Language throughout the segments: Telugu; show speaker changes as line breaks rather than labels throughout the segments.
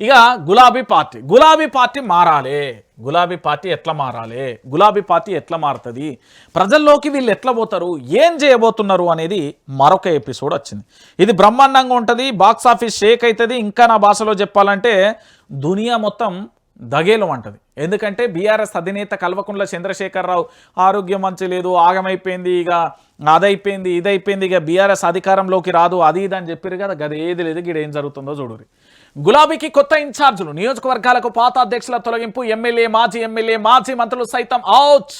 ఇక గులాబీ పార్టీ. గులాబీ పార్టీ మారాలి. గులాబీ పార్టీ ఎట్లా మారాలి? గులాబీ పార్టీ ఎట్లా మారుతుంది? ప్రజల్లోకి వీళ్ళు ఎట్లా పోతారు? ఏం చేయబోతున్నారు అనేది మరొక ఎపిసోడ్ వచ్చింది. ఇది బ్రహ్మాండంగా ఉంటుంది బాక్స్ ఆఫీస్ షేక్ అవుతుంది ఇంకా నా భాషలో చెప్పాలంటే దునియా మొత్తం దగేలం అంటది. ఎందుకంటే బీఆర్ఎస్ అధినేత కల్వకుంట్ల చంద్రశేఖరరావు ఆరోగ్యం మంచి లేదు ఆగమైపోయింది ఇక అదైపోయింది ఇదైపోయింది ఇక బీఆర్ఎస్ అధికారంలోకి రాదు అది ఇది అని చెప్పారు కదా గది ఏది లేదు గిడ ఏం జరుగుతుందో చూడరు గులాబీకి కొత్త ఇన్ఛార్జులు. నియోజకవర్గాలకు పాత అధ్యక్షుల తొలగింపు ఎమ్మెల్యే మాజీ ఎమ్మెల్యే మాజీ మంత్రులు సైతం అవుట్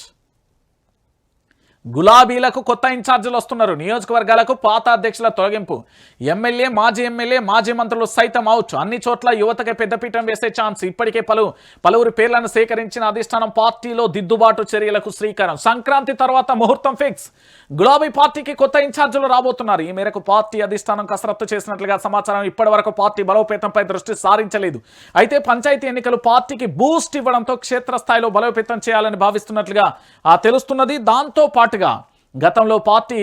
గులాబీలకు కొత్త ఇన్ఛార్జీలు వస్తున్నారు. నియోజకవర్గాలకు పాత అధ్యక్షుల తొలగింపు. ఎమ్మెల్యే మాజీ ఎమ్మెల్యే మాజీ మంత్రులు సైతం అవుట్. అన్ని చోట్ల యువతకి పెద్దపీఠం వేసే ఛాన్స్ ఇప్పటికే పలు పలువురు పేర్లను సేకరించిన అధిష్టానం పార్టీలో దిద్దుబాటు చర్యలకు శ్రీకారం. సంక్రాంతి తర్వాత ముహూర్తం ఫిక్స్. గులాబీ పార్టీకి కొత్త ఇన్ఛార్జీలు రాబోతున్నారు. ఈ మేరకు పార్టీ అధిష్టానం కసరత్తు చేసినట్లుగా సమాచారం ఇప్పటి పార్టీ బలోపేతంపై దృష్టి సారించలేదు. అయితే పంచాయతీ ఎన్నికలు పార్టీకి బూస్ట్ ఇవ్వడంతో క్షేత్రస్థాయిలో బలోపేతం చేయాలని భావిస్తున్నట్లుగా ఆ తెలుస్తున్నది. దాంతో పాటు పాటుగా గతంలో పార్టీ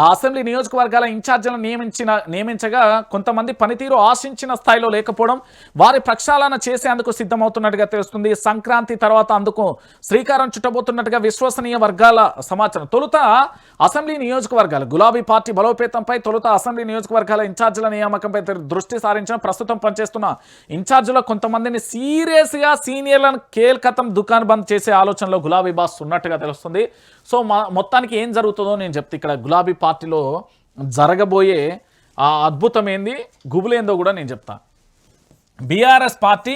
ఆ అసెంబ్లీ నియోజకవర్గాల ఇన్ఛార్జీలను నియమించిన నియమించగా కొంతమంది పనితీరు ఆశించిన స్థాయిలో లేకపోవడం వారి ప్రక్షాళన చేసేందుకు సిద్ధమవుతున్నట్టుగా తెలుస్తుంది. సంక్రాంతి తర్వాత అందుకు శ్రీకారం చుట్టబోతున్నట్టుగా విశ్వసనీయ వర్గాల సమాచారం. తొలుత అసెంబ్లీ నియోజకవర్గాలు గులాబీ పార్టీ బలోపేతంపై తొలుత అసెంబ్లీ నియోజకవర్గాల ఇన్ఛార్జీల నియామకంపై దృష్టి సారించిన ప్రస్తుతం పనిచేస్తున్న ఇన్ఛార్జీలో కొంతమందిని సీరియస్గా సీనియర్లను కేల్కతం దుకాణ బంద్ చేసే ఆలోచనలో గులాబీ బాస్ ఉన్నట్టుగా తెలుస్తుంది. సో మా మొత్తానికి ఏం జరుగుతుందో నేను చెప్తే ఇక్కడ గులాబీ పార్టీలో జరగబోయే ఆ అద్భుతం ఏంది గుబులేందో కూడా నేను చెప్తా. బీఆర్ఎస్ పార్టీ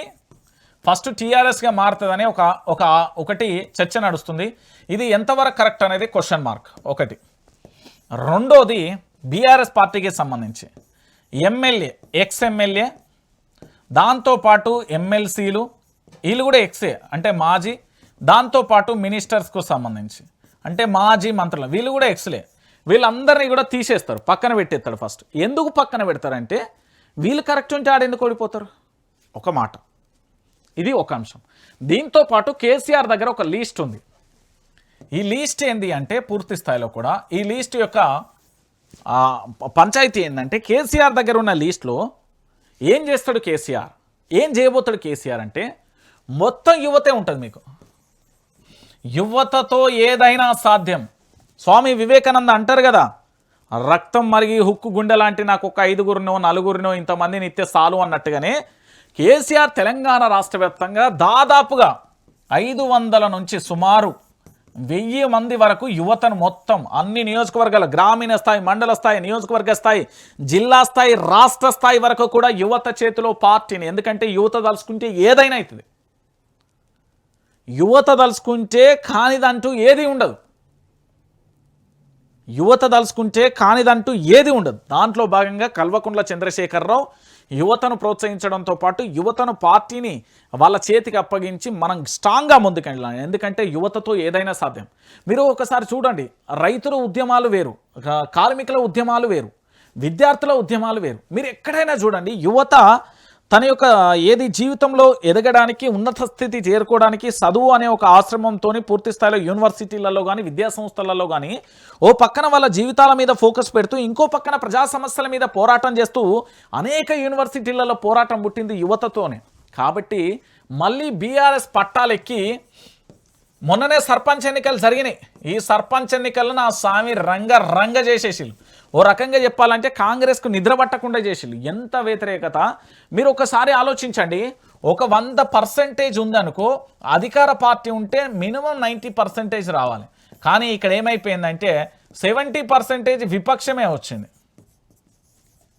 ఫస్ట్ టీఆర్ఎస్గా మారుతుందని ఒక ఒక ఒకటి చర్చ నడుస్తుంది. ఇది ఎంతవరకు కరెక్ట్ అనేది క్వశ్చన్ మార్క్. ఒకటి. రెండోది బీఆర్ఎస్ పార్టీకి సంబంధించి ఎమ్మెల్యే ఎక్స్ ఎమ్మెల్యే దాంతోపాటు ఎమ్మెల్సీలు వీళ్ళు కూడా ఎక్సే అంటే మాజీ దాంతోపాటు మినిస్టర్స్కు సంబంధించి అంటే మాజీ మంత్రులు వీళ్ళు కూడా ఎక్స్లే. వీళ్ళందరినీ కూడా తీసేస్తారు పక్కన పెట్టేస్తాడు ఫస్ట్ ఎందుకు పక్కన పెడతారంటే వీళ్ళు కరెక్ట్ ఉంటే ఆడెందుకు ఓడిపోతారు? ఒక మాట. ఇది ఒక అంశం. దీంతో పాటు కేసీఆర్ దగ్గర ఒక లీస్ట్ ఉంది. ఈ లీస్ట్ ఏంది అంటే పూర్తి స్థాయిలో కూడా ఈ లీస్ట్ యొక్క పంచాయతీ ఏంటంటే కేసీఆర్ దగ్గర ఉన్న లీస్ట్లో ఏం చేస్తాడు కేసీఆర్? ఏం చేయబోతాడు కేసీఆర్ అంటే మొత్తం యువతే ఉంటుంది మీకు. యువతతో ఏదైనా సాధ్యం. స్వామి వివేకానంద అంటారు కదా రక్తం మరిగి హుక్కు గుండె లాంటి నాకు ఒక ఐదుగురినో నలుగురినో ఇంతమందిని ఇస్తే చాలు అన్నట్టుగానే కేసీఆర్ తెలంగాణ రాష్ట్ర వ్యాప్తంగా దాదాపుగా ఐదు వందల నుంచి సుమారు వెయ్యి మంది వరకు యువతను మొత్తం అన్ని నియోజకవర్గాల గ్రామీణ స్థాయి మండల స్థాయి నియోజకవర్గ స్థాయి జిల్లా స్థాయి రాష్ట్ర స్థాయి వరకు కూడా యువత చేతిలో పార్టీని ఎందుకంటే యువత తలుచుకుంటే ఏదైనా అవుతుంది. యువత తలుచుకుంటే కానిదంటూ ఏది ఉండదు. యువత దలుచుకుంటే కానిదంటూ ఏది ఉండదు. దాంట్లో భాగంగా కల్వకుంట్ల చంద్రశేఖరరావు యువతను ప్రోత్సహించడంతో పాటు యువతను పార్టీని వాళ్ళ చేతికి అప్పగించి మనం స్ట్రాంగ్గా ముందుకెళ్ళాలి. ఎందుకంటే యువతతో ఏదైనా సాధ్యం. మీరు ఒకసారి చూడండి. రైతుల ఉద్యమాలు వేరు. కార్మికుల ఉద్యమాలు వేరు. విద్యార్థుల ఉద్యమాలు వేరు. మీరు ఎక్కడైనా చూడండి. యువత తన యొక్క ఏది జీవితంలో ఎదగడానికి ఉన్నత స్థితి చేరుకోవడానికి చదువు అనే ఒక ఆశ్రమంతో పూర్తి స్థాయిలో యూనివర్సిటీలలో కానీ విద్యాసంస్థలలో కానీ ఓ పక్కన వాళ్ళ జీవితాల మీద ఫోకస్ పెడుతూ ఇంకో పక్కన ప్రజా సమస్యల మీద పోరాటం చేస్తూ అనేక యూనివర్సిటీలలో పోరాటం పుట్టింది యువతతోనే. కాబట్టి మళ్ళీ బీఆర్ఎస్ పట్టాలెక్కి మొన్ననే సర్పంచ్ ఎన్నికలు జరిగినాయి. ఈ సర్పంచ్ ఎన్నికలను నా స్వామి రంగ రంగ చేసేసిళ్ళు. ఓ రకంగా చెప్పాలంటే కాంగ్రెస్కు నిద్ర పట్టకుండా చేసిళ్ళు. ఎంత వ్యతిరేకత? మీరు ఒకసారి ఆలోచించండి. ఒక వంద పర్సెంటేజ్ ఉందనుకో అధికార పార్టీ ఉంటే మినిమం నైంటీ పర్సెంటేజ్ రావాలి. కానీ ఇక్కడ ఏమైపోయిందంటే సెవెంటీ పర్సెంటేజ్ విపక్షమే వచ్చింది.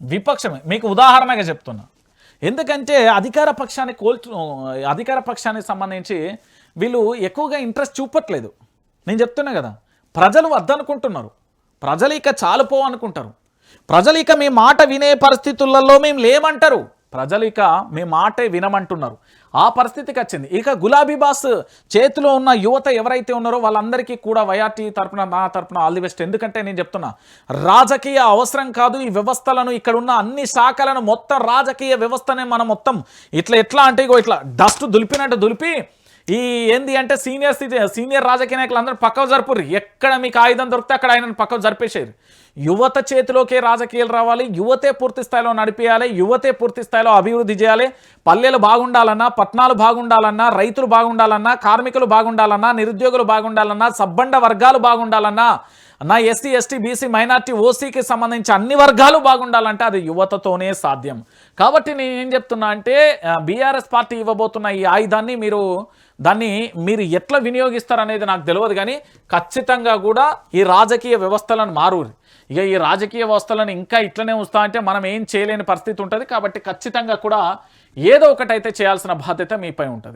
విపక్షమే. మీకు ఉదాహరణగా చెప్తున్నా. ఎందుకంటే అధికార పక్షాన్ని కోల్చు అధికార పక్షానికి సంబంధించి వీళ్ళు ఎక్కువగా ఇంట్రెస్ట్ చూపట్లేదు. నేను చెప్తున్నా కదా ప్రజలు వద్దనుకుంటున్నారు. ప్రజలు ఇక చాలుపో అనుకుంటారు. ప్రజలు ఇక మీ మాట వినే పరిస్థితులలో మేము లేమంటారు. ప్రజలు ఇక మీ మాటే వినమంటున్నారు. ఆ పరిస్థితికి వచ్చింది. ఇక గులాబీ బాస్ చేతిలో ఉన్న యువత ఎవరైతే ఉన్నారో వాళ్ళందరికీ కూడా వైఆర్టీ తరపున నా తరపున ఆల్ ది బెస్ట్. ఎందుకంటే నేను చెప్తున్నా రాజకీయ అవసరం కాదు ఈ వ్యవస్థలను ఇక్కడ ఉన్న అన్ని శాఖలను మొత్తం రాజకీయ వ్యవస్థనే మనం మొత్తం ఇట్లా ఎట్లా అంటే ఇగో ఇట్లా డస్ట్ దులిపినట్టు దులిపి ఈ ఏంది అంటే సీనియర్ స్థితి సీనియర్ రాజకీయ నాయకులు అందరూ పక్కకు జరుపుర్రు. ఎక్కడ మీకు ఆయుధం దొరికితే అక్కడ ఆయనను పక్కకు జరిపేసారు యువత చేతిలోకే రాజకీయాలు రావాలి యువతే పూర్తి స్థాయిలో నడిపేయాలి యువతే పూర్తి స్థాయిలో అభివృద్ధి చేయాలి. పల్లెలు బాగుండాలన్నా పట్టణాలు బాగుండాలన్నా రైతులు బాగుండాలన్నా కార్మికులు బాగుండాలన్నా నిరుద్యోగులు బాగుండాలన్నా సబ్బండ వర్గాలు బాగుండాలన్నా నా ఎస్సీ ఎస్టీ బీసీ మైనార్టీ ఓసీకి సంబంధించి అన్ని వర్గాలు బాగుండాలంటే అది యువతతోనే సాధ్యం. కాబట్టి నేను ఏం చెప్తున్నా అంటే బీఆర్ఎస్ పార్టీ ఇవ్వబోతున్న ఈ ఆయుధాన్ని మీరు దాన్ని మీరు ఎట్లా వినియోగిస్తారనేది నాకు తెలియదు కానీ ఖచ్చితంగా కూడా ఈ రాజకీయ వ్యవస్థలను మారు ఇక ఈ రాజకీయ వ్యవస్థలను ఇంకా ఇట్లనే ఉంచుతా అంటే మనం ఏం చేయలేని పరిస్థితి ఉంటుంది కాబట్టి ఖచ్చితంగా కూడా ఏదో ఒకటైతే చేయాల్సిన బాధ్యత మీపై ఉంటుంది.